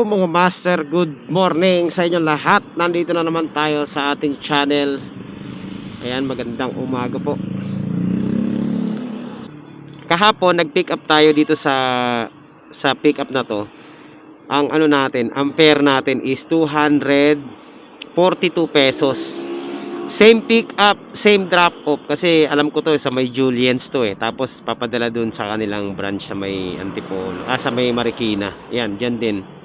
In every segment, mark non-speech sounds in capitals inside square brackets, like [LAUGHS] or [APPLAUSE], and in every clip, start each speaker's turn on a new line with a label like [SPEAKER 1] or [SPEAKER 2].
[SPEAKER 1] Hello mga master, good morning sa inyo lahat. Nandito na naman tayo sa ating channel. Ayan, magandang umaga po. Kahapon nag-pick up tayo dito sa sa pick up na to. Ang ano natin, ampere natin is 242 pesos. Same pick up, same drop off kasi alam ko to sa may Julian's to eh. Tapos papadala dun sa kanilang branch sa may Antipolo, ah sa may Marikina. Yan, diyan din.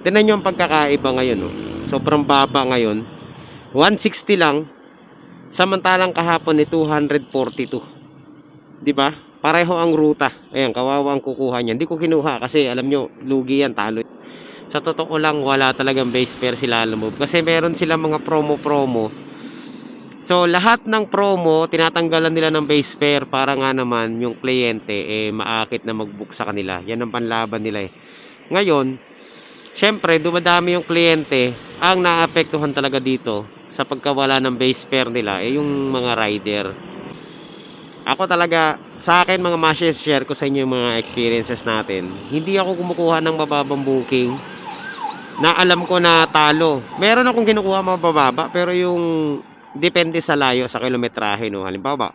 [SPEAKER 1] Tingnan nyo ang pagkakaiba ngayon oh. Sobrang baba ngayon. 160 lang. Samantalang kahapon ni 242. 'Di ba? Pareho ang ruta. Ayan, kawawa ang kukuha niyan. Hindi ko kinuha kasi alam nyo, lugi yan, talo. Sa totoo lang, wala talagang base fare sila Move. Kasi meron sila mga promo-promo So, lahat ng promo, tinatanggalan nila ng base fare para nga naman yung kliyente eh maakit na mag-book sa kanila. Yan ang panlaban nila eh. Ngayon, syempre, dumadami yung kliyente. Ang naapektuhan talaga dito sa pagkawala ng base fare nila eh yung mga rider. Ako talaga, sa akin mga mashes, share ko sa inyo yung mga experiences natin. Hindi ako kumukuha ng mababang booking na alam ko na talo. Meron akong kinukuha mabababa pero yung depende sa layo sa kilometrahe no halimbawa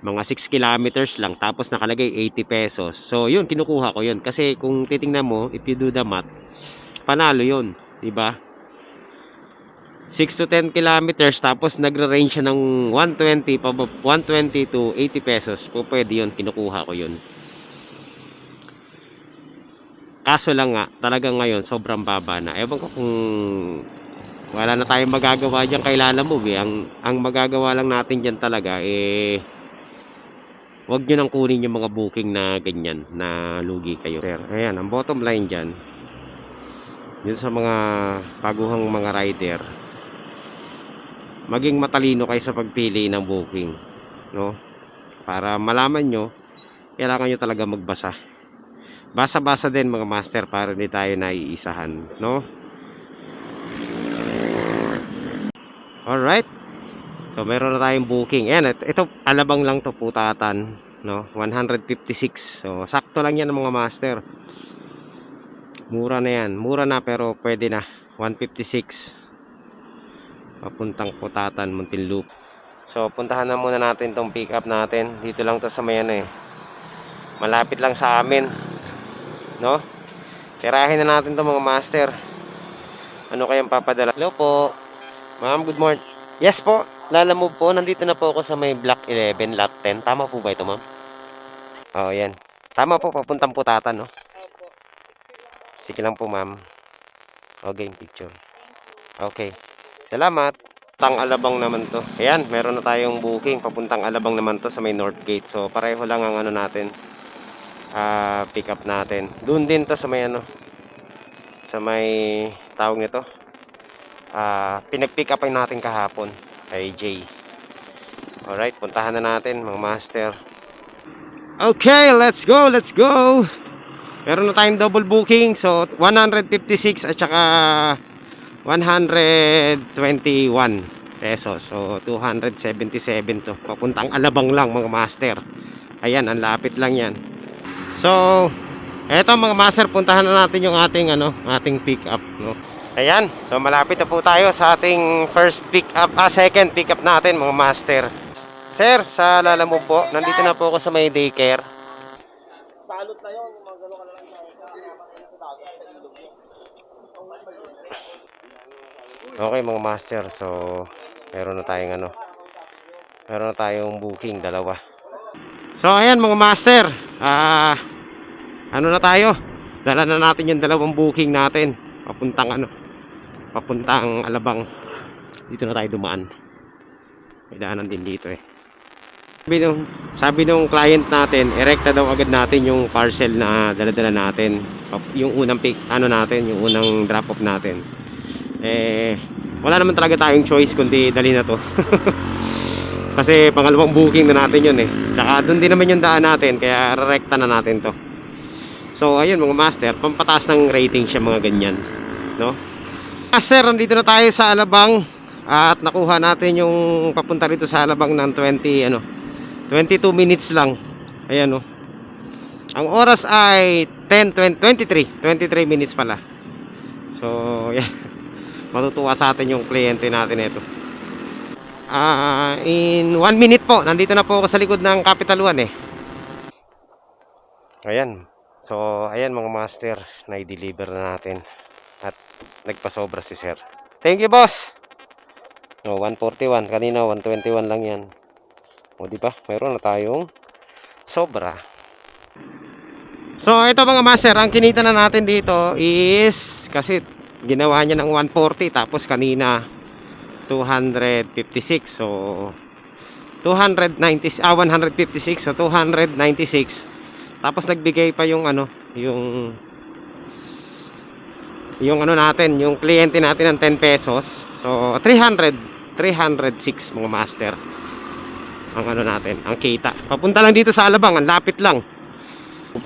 [SPEAKER 1] mga 6 kilometers lang tapos nakalagay 80 pesos. So yun kinukuha ko yun. Kasi kung titingnan mo if you do the math panalo yun di ba? 6 to 10 kilometers tapos nagre-range siya ng 120 pa 120 to 80 pesos po pwede yun kinukuha ko yun. Kaso lang nga talagang ngayon sobrang baba na. Ewan ko kung wala na tayong magagawa diyan kay Lala Move eh. Ang, ang magagawa lang natin diyan talaga eh wag nyo nang kunin yung mga booking na ganyan na lugi kayo. Sir, ayan, ang bottom line diyan yun sa mga baguhang mga rider maging matalino kayo sa pagpili ng booking no para malaman nyo kailangan nyo talaga magbasa basa-basa din mga master para hindi tayo naiisahan no Alright. So, meron na tayong booking. Ayan, ito, alabang lang to putatan. No? 156. So, sakto lang yan mga master. Mura na yan. Mura na pero pwede na. 156. Papuntang putatan, Muntinloop. So, puntahan na muna natin tong pick up natin. Dito lang to sa may ano eh. Malapit lang sa amin. No? Tirahin na natin to mga master. Ano kayang papadala? Hello po. Ma'am, good morning. Yes po, lalamove po. Nandito na po ako sa may Block 11, Lot 10. Tama po ba ito, ma'am? Oo, yan. Tama po, papuntang putatan, no? Sige lang po, ma'am. Okay, picture. Okay. Salamat. Tang Alabang naman to. Ayan, meron na tayong booking. Papuntang Alabang naman to sa may North Gate. So, pareho lang ang ano natin. ah pick up natin. Doon din to sa may ano. Sa may tawag nito uh, pinag-pick up natin kahapon kay Jay. Alright, puntahan na natin mga master. Okay, let's go, let's go. Meron na tayong double booking. So, 156 at saka 121 pesos. So, 277 to. Papuntang Alabang lang mga master. Ayan, ang lapit lang yan. So, eto mga master, puntahan na natin yung ating ano, ating pick up, no. Ayan, so malapit na po tayo sa ating first pick up, ah, second pick up natin mga master. Sir, sa lala mo po, nandito na po ako sa may daycare.
[SPEAKER 2] Salot na yun, magalo ka na lang
[SPEAKER 1] Okay mga master, so meron na tayong ano, meron na tayong booking, dalawa. So ayan mga master, ah, ano na tayo? Dala na natin yung dalawang booking natin, papuntang ano, papuntang Alabang. Dito na tayo dumaan. May daanan din dito eh. Sabi nung, sabi nung client natin, erekta daw agad natin yung parcel na daladala natin. Yung unang pick, ano natin, yung unang drop off natin. Eh, wala naman talaga tayong choice kundi dali na to. [LAUGHS] Kasi pangalawang booking na natin yun eh. Tsaka doon din naman yung daan natin, kaya rekta na natin to. So, ayun mga master, pampataas ng rating siya mga ganyan. No? Master, nandito na tayo sa Alabang at nakuha natin yung papunta rito sa Alabang ng 20 ano 22 minutes lang. Ayan oh. Ang oras ay 10 20, 23, 23 minutes pala. So, [LAUGHS] yan. Matutuwa sa atin yung kliyente natin ito. Ah, in one minute po, nandito na po ako sa likod ng Capital One eh. Ayan. So, ayan mga master, na-deliver na natin. Nagpasobra si sir. Thank you, boss! Oh, 141. Kanina, 121 lang yan. O, di ba? Mayroon na tayong sobra. So, ito mga master, ang kinita na natin dito is, kasi ginawa niya ng 140, tapos kanina, 256. So, 290, ah, 156. So, 296. Tapos nagbigay pa yung ano, yung yung ano natin, yung kliyente natin ng 10 pesos. So, 300, 306 mga master. Ang ano natin, ang kita. Papunta lang dito sa Alabang, ang lapit lang.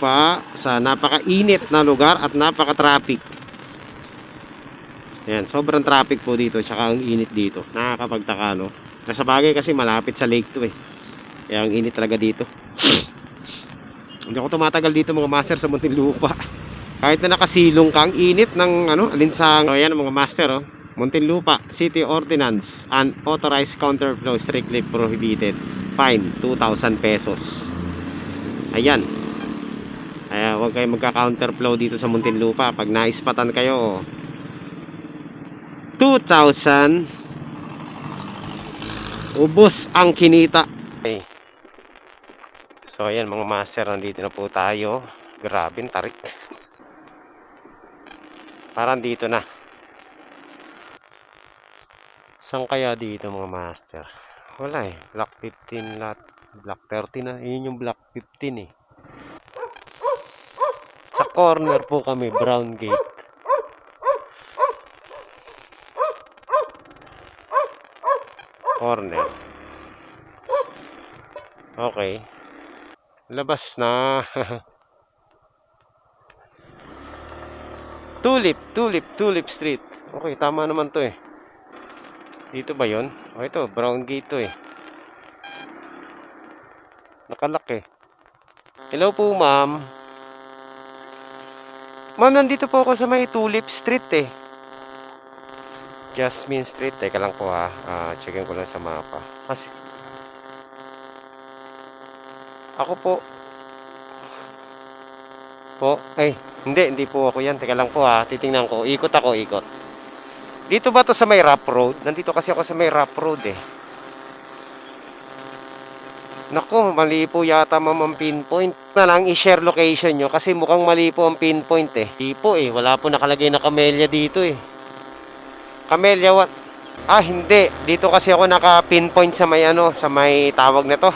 [SPEAKER 1] Pa sa napakainit na lugar at napaka-traffic. Yan, sobrang traffic po dito, tsaka ang init dito. Nakakapagtaka, no? Nasa bagay kasi malapit sa lake to eh. Kaya ang init talaga dito. Hindi ako tumatagal dito mga master sa Muntinlupa. Kahit na nakasilong ka, ang init ng ano, alinsang. O yan mga master, oh. Muntinlupa, City Ordinance, Unauthorized Counterflow Strictly Prohibited. Fine, 2,000 pesos. Ayan. Kaya huwag kayo magka-counterflow dito sa Muntinlupa. Pag naispatan kayo, 2,000 ubos ang kinita. Okay. So ayan mga master, nandito na po tayo. Grabe, tarik. Parang dito na. Saan kaya dito mga master? Wala eh. Block 15 lot. Block 30 na. Yun yung block 15 eh. Sa corner po kami, brown gate. Corner. Okay. Labas na. [LAUGHS] tulip, tulip, tulip street. Okay, tama naman to eh. Dito ba yon? O ito, brown gate to eh. Nakalak eh. Hello po, ma'am. Ma'am, nandito po ako sa may tulip street eh. Jasmine Street. Teka lang po ha. Ah, checkin ko lang sa mapa. Kasi... Ako po. Po? Ay, hindi. Hindi po ako yan. Teka lang po ha. Titingnan ko. Ikot ako, ikot. Dito ba to sa may rough road? Nandito kasi ako sa may rough road eh. Naku, mali po yata ma'am ang pinpoint. Na lang i-share location nyo kasi mukhang mali po ang pinpoint eh. Di po eh, wala po nakalagay na kamelya dito eh. Camellia what? Ah, hindi. Dito kasi ako naka-pinpoint sa may ano, sa may tawag na to.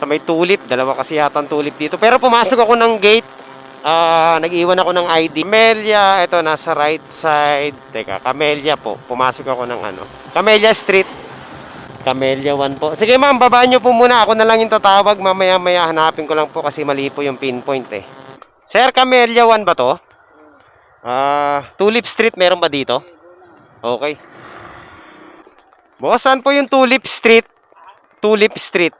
[SPEAKER 1] Sa may tulip. Dalawa kasi yata ang tulip dito. Pero pumasok ako ng gate. Ah, nag-iwan ako ng ID. Camellia, ito nasa right side. Teka, Camellia po. Pumasok ako ng ano. Camellia Street. Camellia 1 po. Sige ma'am, babaan nyo po muna. Ako na lang yung tatawag. Mamaya-maya hanapin ko lang po kasi mali po yung pinpoint eh. Sir, Camellia 1 ba to? Ah, Tulip Street meron ba dito? Okay. Boss, saan po yung Tulip Street? Tulip Street.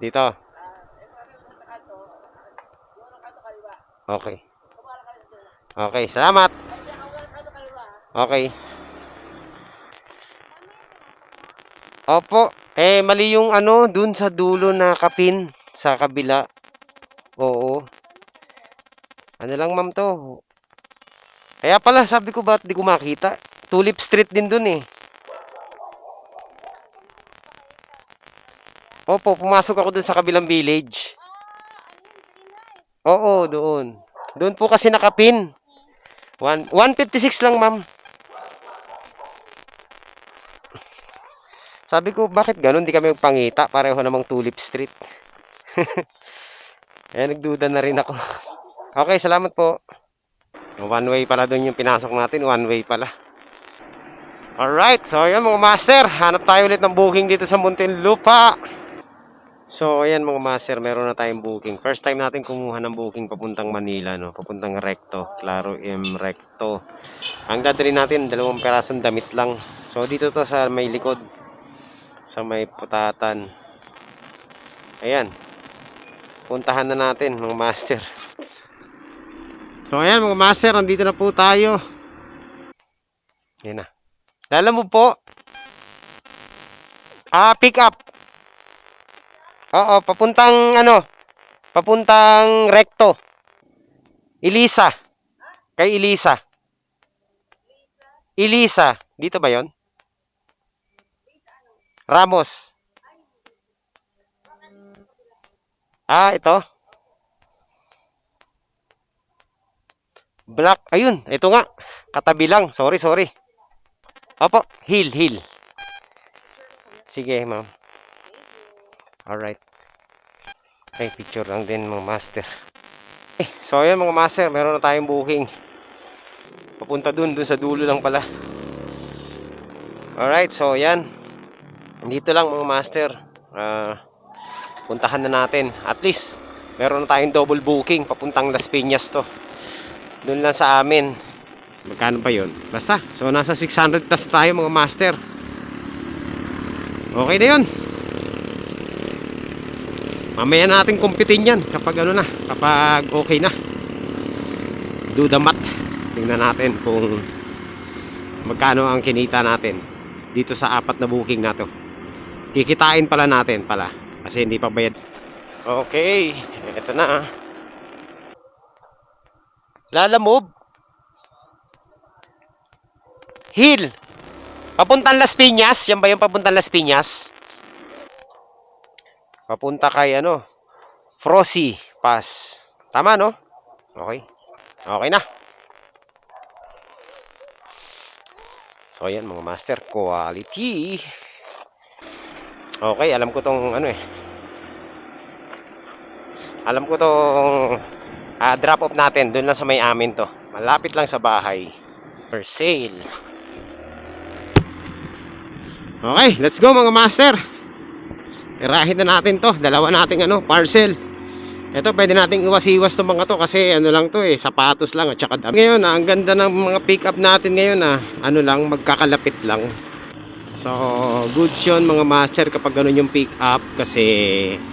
[SPEAKER 1] Dito. Okay. Okay, salamat. Okay. Opo. Eh, mali yung ano, dun sa dulo na kapin. Sa kabila. Oo. Ano lang, ma'am, to? Kaya pala, sabi ko, ba't di ko makita? Tulip Street din dun eh. Opo, pumasok ako dun sa kabilang village. Oo, doon. Doon po kasi nakapin. One- 156 lang, ma'am. Sabi ko, bakit ganun? Di kami magpangita. Pareho namang Tulip Street. Kaya [LAUGHS] nagduda na rin ako. okay, salamat po. One way pala doon yung pinasok natin. One way pala. Alright, so ayan mga master. Hanap tayo ulit ng booking dito sa Muntinlupa. So ayan mga master, meron na tayong booking. First time natin kumuha ng booking papuntang Manila, no? Papuntang Recto. Claro M Recto. Ang dadali natin, dalawang perasong damit lang. So dito to sa may likod. Sa may putatan. Ayan. Puntahan na natin mga master. So ayan mga master, nandito na po tayo. Yan na. Lala mo po. Ah, pick up. Oo, papuntang ano? Papuntang recto. Elisa. Kay Elisa. Elisa. Dito ba yon? Ramos. Ah, ito. Black. Ayun, ito nga. Katabi lang. Sorry, sorry. Opo, hill, hill. Sige, ma'am. Alright. Ay, picture lang din mga master. Eh, so ayan mga master, meron na tayong booking. Papunta dun, dun sa dulo lang pala. Alright, so ayan. Dito lang mga master. Ah, puntahan na natin. At least, meron na tayong double booking. Papuntang Las Piñas to. Doon lang sa amin. Magkano pa yon? Basta. So, nasa 600 plus tayo mga master. Okay na yun. Mamaya natin kumpitin yan kapag ano na, kapag okay na. Do the math. Tingnan natin kung magkano ang kinita natin dito sa apat na booking na to. Kikitain pala natin pala kasi hindi pa bayad. Okay, eto na. Lala move. Hill. Papuntang Las Piñas. Yan ba yung papuntang Las Piñas? Papunta kay ano? Frosty Pass. Tama no? Okay. Okay na. So ayan mga master. Quality. Okay, alam ko tong ano eh. Alam ko tong ah, drop off natin. Doon lang sa may amin to. Malapit lang sa bahay. For sale. Okay, let's go mga master. Irahin na natin to. Dalawa nating ano, parcel. Ito, pwede nating iwas-iwas itong mga to kasi ano lang to eh, sapatos lang at saka dami. Ngayon, ah, ang ganda ng mga pick-up natin ngayon ah, ano lang, magkakalapit lang. So, goods yun mga master kapag ganun yung pick-up kasi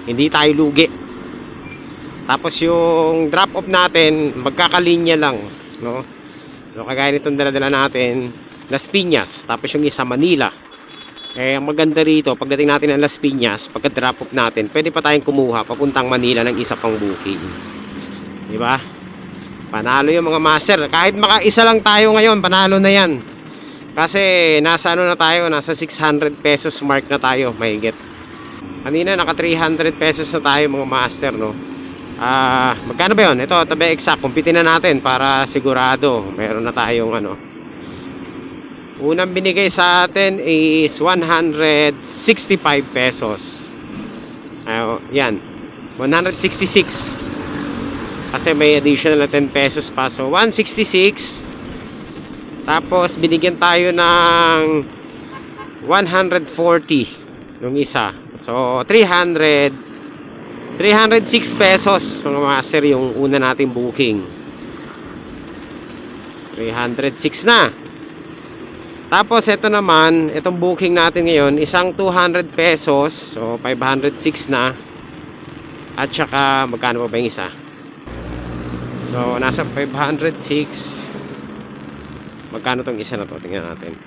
[SPEAKER 1] hindi tayo lugi. Tapos yung drop-off natin, magkakalinya lang, no? So, kagaya nitong dala-dala natin, Las Piñas, tapos yung isa Manila. Eh, ang maganda rito, pagdating natin ng Las Piñas, pagka drop off natin, pwede pa tayong kumuha papuntang Manila ng isa pang booking. Di ba? Panalo yung mga master. Kahit maka-isa lang tayo ngayon, panalo na yan. Kasi nasa ano na tayo, nasa 600 pesos mark na tayo, mahigit. Kanina naka 300 pesos na tayo mga master, no? Ah, magkano ba 'yon? Ito, tabi exact, kumpitin na natin para sigurado meron na tayong ano, Unang binigay sa atin is 165 pesos. Ayo, yan. 166. Kasi may additional na 10 pesos pa. So, 166. Tapos, binigyan tayo ng 140 yung isa. So, 300. 306 pesos mga master yung una nating booking. 306 na. Tapos ito naman, itong booking natin ngayon, isang 200 pesos, so 506 na. At saka magkano pa ba yung isa? So nasa 506. Magkano tong isa na to? Tingnan natin.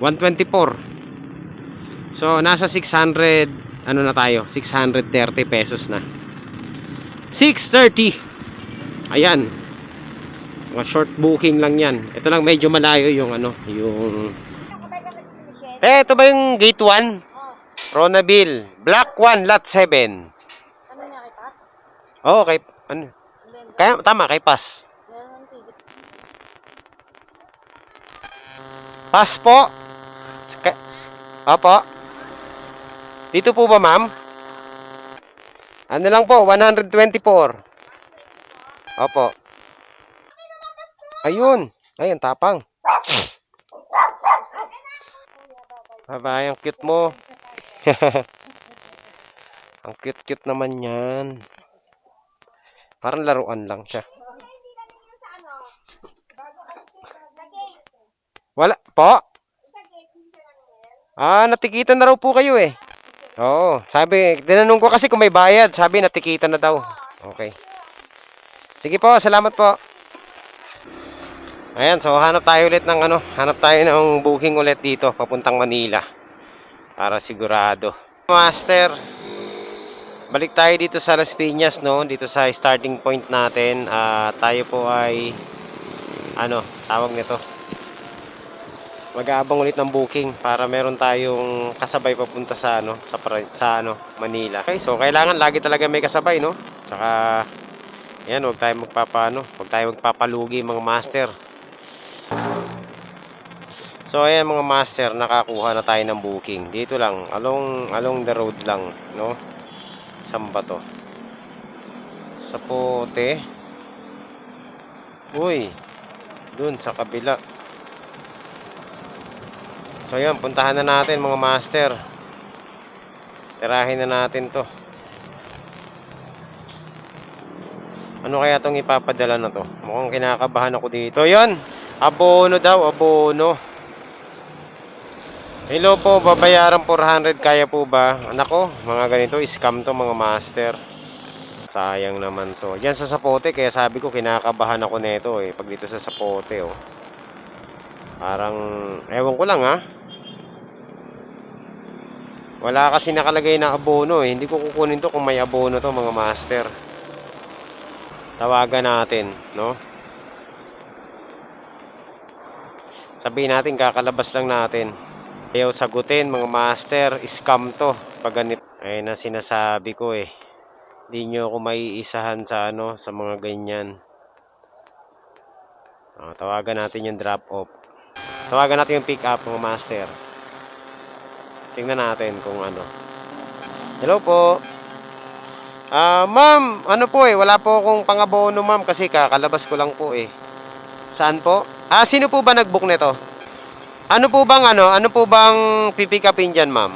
[SPEAKER 1] 124. So nasa 600 ano na tayo? 630 pesos na. 630. Ayan. Mga short booking lang yan. Ito lang medyo malayo yung ano, yung... Eh, ito ba yung gate 1? Ronaville. Black 1, lot 7.
[SPEAKER 3] Ano niya kay Pat?
[SPEAKER 1] Oo, kay... Ano? Kaya, tama, kay Pass. Pass po. Ka- Opo. Dito po ba, ma'am? Ano lang po, 124. Opo. Ayun. Ayun, tapang. Bye-bye, ang cute mo. [LAUGHS] ang cute-cute naman yan. Parang laruan lang siya. Wala po. Ah, natikitan na raw po kayo eh. Oo, sabi, tinanong ko kasi kung may bayad. Sabi, natikitan na daw. Okay. Sige po, salamat po. Ayan, so hanap tayo ulit ng ano, hanap tayo ng booking ulit dito papuntang Manila. Para sigurado. Master, balik tayo dito sa Las Piñas, no? Dito sa starting point natin. Ah, tayo po ay ano, tawag nito. Mag-aabang ulit ng booking para meron tayong kasabay papunta sa ano, sa sa ano, Manila. Okay, so kailangan lagi talaga may kasabay, no? Tsaka yan, huwag tayo magpapaano, huwag tayo magpapalugi mga master. So ayan mga master, nakakuha na tayo ng booking. Dito lang, along along the road lang, no? Saan ba to? Sa Pote. Uy, dun sa kabila. So ayan, puntahan na natin mga master. Tirahin na natin to. Ano kaya tong ipapadala na to? Mukhang kinakabahan ako dito. Yan, abono daw, abono. Hello po, babayaran 400 kaya po ba? Nako, mga ganito, scam to mga master. Sayang naman to. Yan sa sapote, kaya sabi ko kinakabahan ako nito eh. Pag dito sa sapote oh. Parang, ewan ko lang ha. Wala kasi nakalagay na abono eh. Hindi ko kukunin to kung may abono to mga master. Tawagan natin, no? Sabihin natin, kakalabas lang natin. Ayaw sagutin, mga master, scam to. Pag ganito. Ayun na sinasabi ko eh. Hindi nyo ako maiisahan sa ano, sa mga ganyan. Oh, tawagan natin yung drop off. Tawagan natin yung pick up, mga master. Tingnan natin kung ano. Hello po. Ah, ma'am, ano po eh, wala po akong pangabono ma'am kasi kakalabas ko lang po eh. Saan po? Ah, sino po ba nag-book nito? Ano po bang ano? Ano po bang pipick upin dyan, ma'am?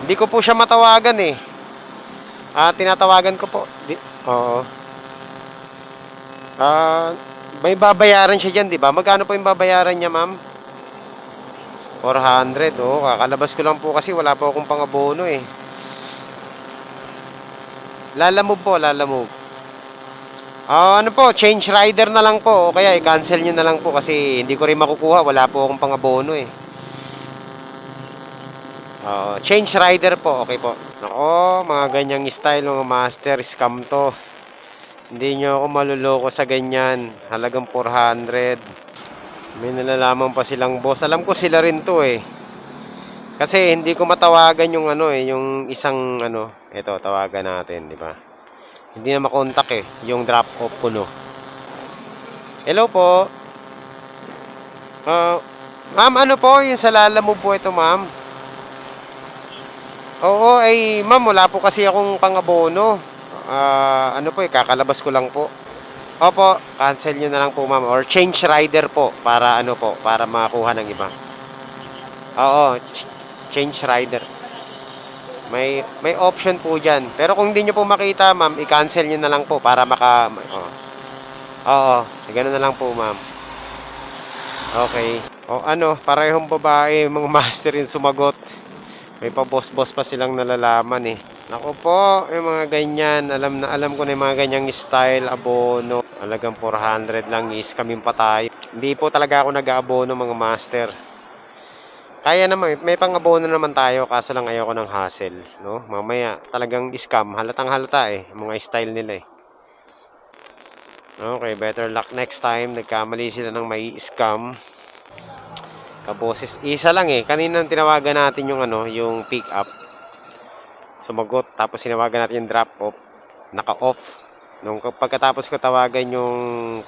[SPEAKER 1] Hindi ko po siya matawagan eh. Ah, tinatawagan ko po. Di, oo. Ah, may babayaran siya dyan, di ba? Magkano po yung babayaran niya, ma'am? 400, oh. Kakalabas ko lang po kasi wala po akong pangabono eh. Lalamove po, lalamove. Ah, ano po, change rider na lang po o kaya i-cancel nyo na lang po kasi hindi ko rin makukuha, wala po akong pangabono eh. Oo, change rider po, okay po. Nako, mga ganyang style mga master, scam to. Hindi nyo ako maluloko sa ganyan. Halagang 400. May nalalaman pa silang boss. Alam ko sila rin to eh. Kasi hindi ko matawagan yung ano eh, yung isang ano, ito tawagan natin, di ba? Hindi na makontak eh, yung drop off ko no. Hello po. Ah, ma'am, ano po yung sa lala mo po ito, ma'am? Oo, ay ma'am, wala po kasi akong pangabono. Ah, ano po eh, kakalabas ko lang po. Opo, cancel nyo na lang po, ma'am. Or change rider po para ano po, para makakuha ng iba. Oo, ch- change rider. May may option po diyan. Pero kung hindi niyo po makita, ma'am, i-cancel niyo na lang po para maka oh. Oo, sige na lang po, ma'am. Okay. O ano, parehong babae, [LAUGHS] mga master yung sumagot. May pa-boss-boss pa silang nalalaman eh. Nako po, yung mga ganyan, alam na alam ko na yung mga ganyang style, abono. Alagang 400 lang is kaming pa tayo. Hindi po talaga ako nag-aabono mga master. Kaya naman, may pang-abono naman tayo, kaso lang ayoko ng hassle, no? Mamaya, talagang scam, halatang halata eh, mga style nila eh. Okay, better luck next time. Nagkamali sila ng may scam. Kaboses, isa lang eh. Kanina tinawagan natin yung ano, yung pick up. Sumagot, tapos tinawagan natin yung drop off. Naka-off. Nung pagkatapos ko tawagan yung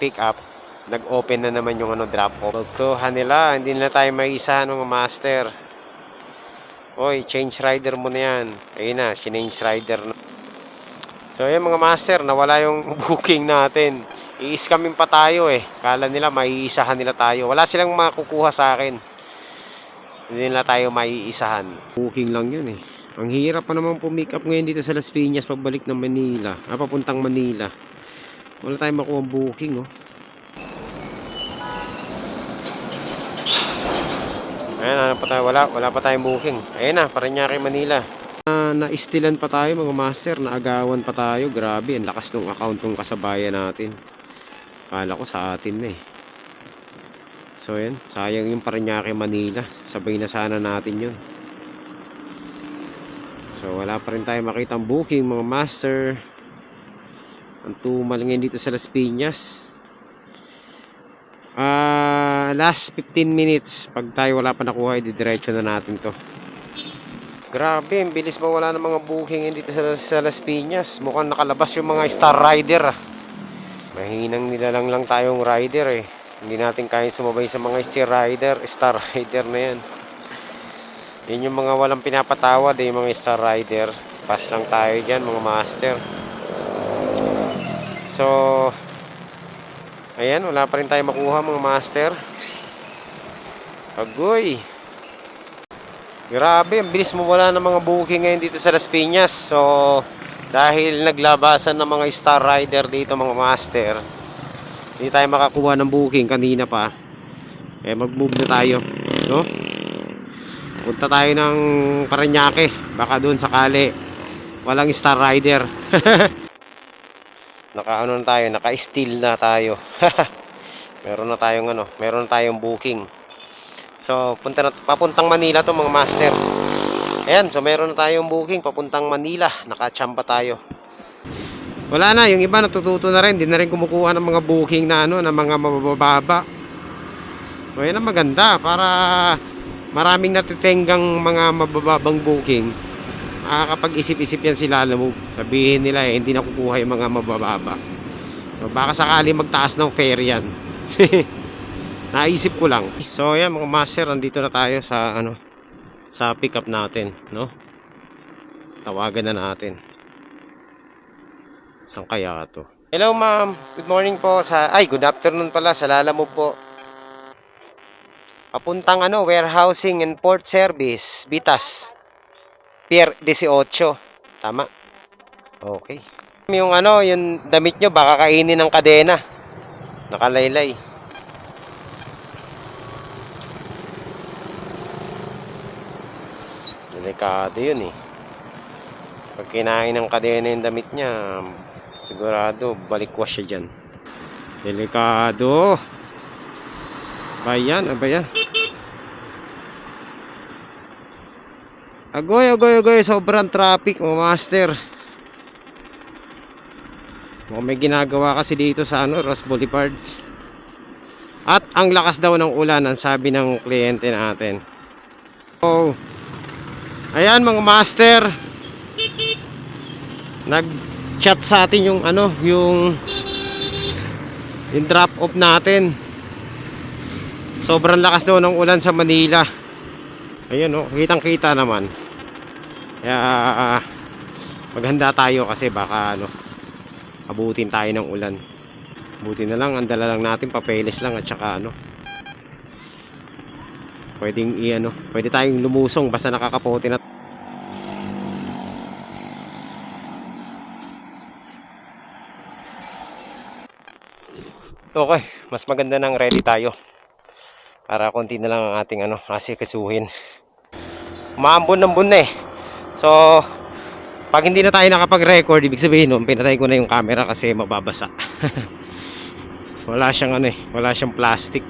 [SPEAKER 1] pick up, nag-open na naman yung ano drop off. Pagkuhan nila, hindi nila tayo may isa ng master. Oy, change rider mo na yan. Ayun na, change rider na. So yun mga master, nawala yung [LAUGHS] booking natin. I-scamin pa tayo eh. Kala nila maiisahan nila tayo. Wala silang makukuha sa akin. Hindi nila tayo maiisahan. Booking lang yun eh. Ang hirap pa naman pumick up ngayon dito sa Las Piñas pabalik ng Manila. Ah, papuntang Manila. Wala tayong makuha booking oh. Ayan, ano pa tayo? Wala, wala pa tayong booking. Ayan na, Paranaque, Manila. Uh, na-stilan pa tayo mga master, naagawan pa tayo. Grabe, ang lakas ng account ng kasabayan natin. Kala ko sa atin na eh. So yan, sayang yung Parañaque Manila. Sabay na sana natin yun. So wala pa rin tayo makitang booking mga master. Ang tumal ngayon dito sa Las Piñas. Ah, last 15 minutes. Pag tayo wala pa nakuha, didiretso na natin to. Grabe, ang bilis mawala ng mga booking dito sa, sa Las Piñas. Mukhang nakalabas yung mga Star Rider. ah. Mahinang nilalang lang tayong rider eh. Hindi natin kaya sumabay sa mga Star Rider, Star Rider na yan. Yun yung mga walang pinapatawad eh, mga Star Rider. Pass lang tayo dyan, mga master. So, ayan, wala pa rin tayo makuha mga master. Agoy! Grabe, ang bilis mo wala ng mga booking ngayon dito sa Las Piñas. So, dahil naglabasan ng mga Star Rider dito mga master, hindi tayo makakuha ng booking kanina pa. Eh, mag-move na tayo. No? Punta tayo ng Parañaque. Baka doon sakali. Walang Star Rider. [LAUGHS] Naka ano na tayo, naka-steal na tayo. [LAUGHS] meron na tayong ano, meron na tayong booking. So, punta na, papuntang Manila to mga master. Ayan, so meron na tayong booking papuntang Manila. Nakachamba tayo. Wala na, yung iba natututo na rin. Hindi na rin kumukuha ng mga booking na ano, na mga mabababa. So, yan ang maganda para maraming natitenggang mga mabababang booking. Makakapag-isip-isip yan sila, alam mo. Sabihin nila eh, hindi na kukuha yung mga mabababa. So, baka sakali magtaas ng fare yan. [LAUGHS] Naisip ko lang. So, yan mga master, andito na tayo sa ano, sa pickup natin, no? Tawagan na natin. Saan kaya to? Hello ma'am, good morning po sa ay good afternoon pala sa Lalamove po. Papuntang ano, warehousing and port service, Bitas. Pier 18. Tama. Okay. Yung ano, yung damit nyo baka kainin ng kadena. Nakalaylay. Delikado yun eh. Pag kinain ng kadena yung damit niya, sigurado balikwas siya dyan. Delikado. Bayan, ano ba yan? Agoy, agoy, agoy. Sobrang traffic, mga master. Mukhang may ginagawa kasi dito sa ano, Ross Boulevard. At ang lakas daw ng ulan, ang sabi ng kliyente natin. Oh. Ayan mga master. Nag-chat sa atin yung ano, yung yung drop off natin. Sobrang lakas daw ng ulan sa Manila. Ayun oh, kitang-kita naman. Kaya ah, maghanda tayo kasi baka ano abutin tayo ng ulan. Buti na lang, ang dala lang natin papeles lang at saka ano pwedeng i ano, pwede tayong lumusong basta nakakapote na Okay, mas maganda nang ready tayo. Para konti na lang ang ating ano, asikasuhin. Maambon-ambon na eh. So, pag hindi na tayo nakapag-record, ibig sabihin nun, pinatay ko na yung camera kasi mababasa. [LAUGHS] wala siyang ano eh, wala siyang plastic.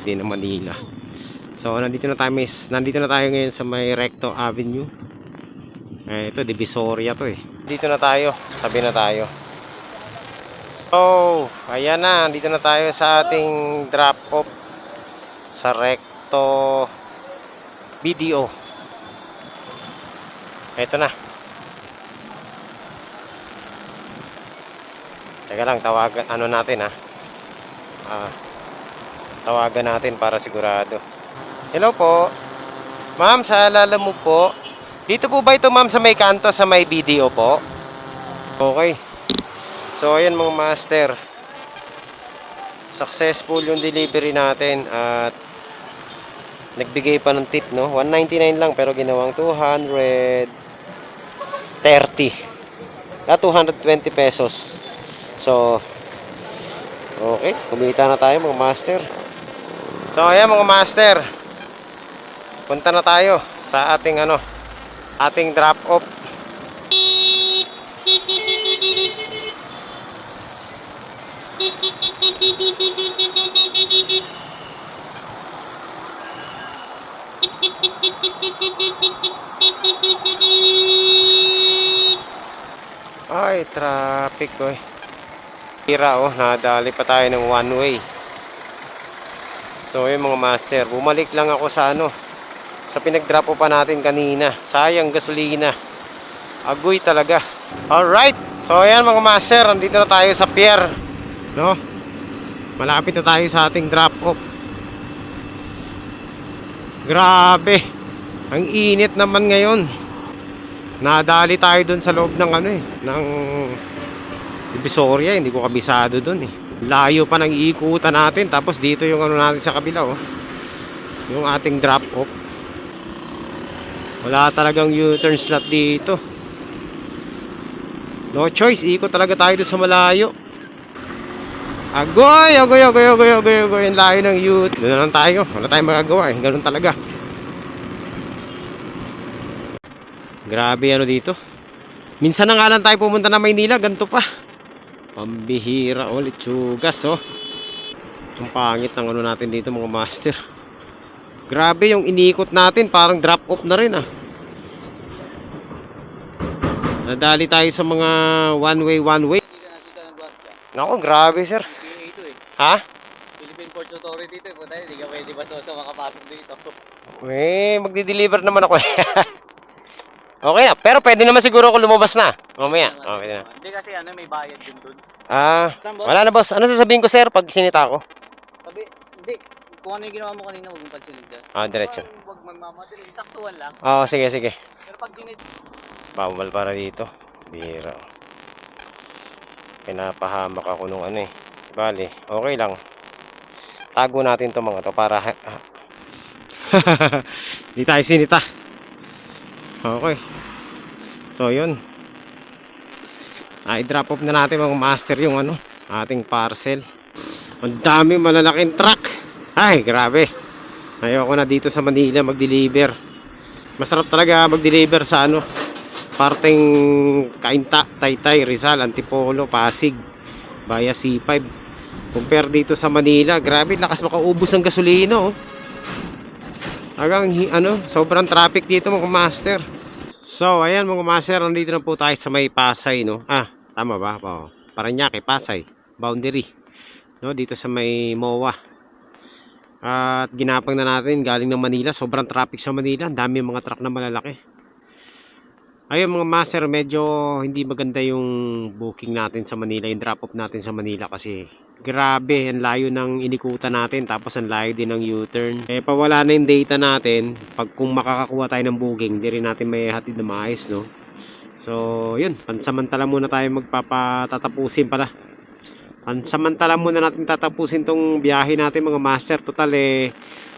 [SPEAKER 1] Hindi na Manila. So, nandito na tayo, miss. Nandito na tayo ngayon sa may Recto Avenue. Eh, ito, Divisoria to eh. Dito na tayo. Tabi na tayo. Oh, ayan na. Dito na tayo sa ating drop-off sa Recto BDO. Ito na. Teka lang, tawagan, ano natin ha. Ah, tawagan natin para sigurado. Hello po. Ma'am, sa alala mo po. Dito po ba ito ma'am sa may kanto sa may video po? Okay. So ayan mga master. Successful yung delivery natin at nagbigay pa ng tip no. 199 lang pero ginawang 230. Ah, 220 pesos. So Okay, kumita na tayo mga master. So ayan mga master. Punta na tayo sa ating ano, ating drop off. Traffic ko eh. Tira oh, nadali pa tayo ng one way. So yun mga master, bumalik lang ako sa ano, sa pinag-drop pa natin kanina. Sayang gasolina. Agoy talaga. Alright, so ayan mga master, andito na tayo sa pier. No? Malapit na tayo sa ating drop off. Grabe. Ang init naman ngayon. Nadali tayo dun sa loob ng ano eh, ng Divisoria, hindi ko kabisado dun eh. Layo pa ng iikutan natin, tapos dito yung ano natin sa kabila oh. Yung ating drop off. Wala talagang U-turn slot dito. No choice, ikot talaga tayo doon sa malayo. Agoy, agoy, agoy, agoy, agoy, agoy, yung layo ng U. Doon lang tayo. Wala tayong magagawa eh. Ganun talaga. Grabe ano dito. Minsan na nga lang tayo pumunta na Maynila, ganito pa. Pambihira ulit, tsugas oh. Ang pangit ng ano natin dito mga master. Grabe yung inikot natin, parang drop off na rin ah. Nadali tayo sa mga one way, one way. Nako, grabe sir.
[SPEAKER 2] Eh.
[SPEAKER 1] Ha?
[SPEAKER 2] Philippine Ports Authority ito eh. Punta hindi ka pwede ba sa makapasok dito.
[SPEAKER 1] Eh, magdi-deliver naman ako. [LAUGHS] okay na, pero pwede naman siguro ako lumabas na. Mamaya. Oh, pwede na.
[SPEAKER 2] Hindi kasi ano may bayad din dun.
[SPEAKER 1] Ah, wala na boss. Ano sasabihin ko sir pag sinita ako?
[SPEAKER 2] Sabi, hindi. Kung ano yung ginawa mo kanina, huwag mong pansin dyan.
[SPEAKER 1] Ah, diretso.
[SPEAKER 2] Huwag magmamadali. Saktuan lang.
[SPEAKER 1] Oo, sige, sige.
[SPEAKER 2] Pero pag sinit,
[SPEAKER 1] Bawal para dito. Bira. Pinapahamak ako nung ano eh. Bali, okay lang. Tago natin to mga to para [LAUGHS] Hindi tayo sinita. Okay. So, yun. I-drop off na natin mga master yung ano, ating parcel. Ang dami malalaking truck. Ay, grabe. Ayoko na dito sa Manila mag-deliver. Masarap talaga mag-deliver sa ano, parteng Kainta, Taytay, Rizal, Antipolo, Pasig, Baya C5. Compare dito sa Manila, grabe lakas makaubos ng gasolina oh. Hanggang hi- ano, sobrang traffic dito mga master. So, ayan mga master, nandito na po tayo sa may Pasay, no? Ah, tama ba? Oh, Paranaque, Pasay, boundary. No, dito sa may MOA. At ginapang na natin galing ng Manila, sobrang traffic sa Manila, ang dami mga truck na malalaki. Ayun mga master, medyo hindi maganda yung booking natin sa Manila, yung drop off natin sa Manila kasi grabe, ang layo ng inikutan natin tapos ang layo din ng U-turn. Eh pawala na yung data natin, pag kung makakakuha tayo ng booking, hindi rin natin may hatid na maayos, no? So, yun, pansamantala muna tayo magpapatatapusin pala. Pansamantala muna natin tatapusin tong biyahe natin mga master. Total eh,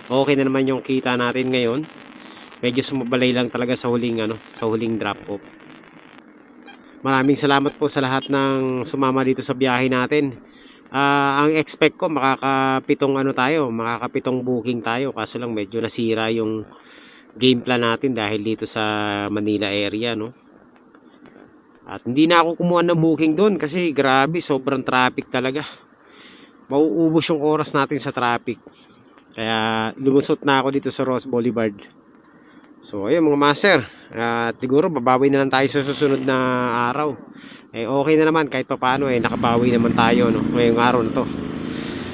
[SPEAKER 1] okay na naman yung kita natin ngayon medyo sumabalay lang talaga sa huling ano, sa huling drop off. Maraming salamat po sa lahat ng sumama dito sa biyahe natin. Ah, ang expect ko makakapitong ano tayo, makakapitong booking tayo kaso lang medyo nasira yung game plan natin dahil dito sa Manila area, no. At hindi na ako kumuha ng booking doon kasi grabe, sobrang traffic talaga. Mauubos yung oras natin sa traffic. Kaya lumusot na ako dito sa Ross Boulevard. So ayun mga master, at siguro babawi na lang tayo sa susunod na araw. Eh okay na naman kahit papaano eh nakabawi naman tayo no ngayong araw na to.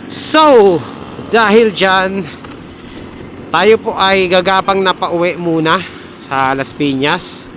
[SPEAKER 1] So, dahil diyan tayo po ay gagapang na pauwi muna sa Las Piñas.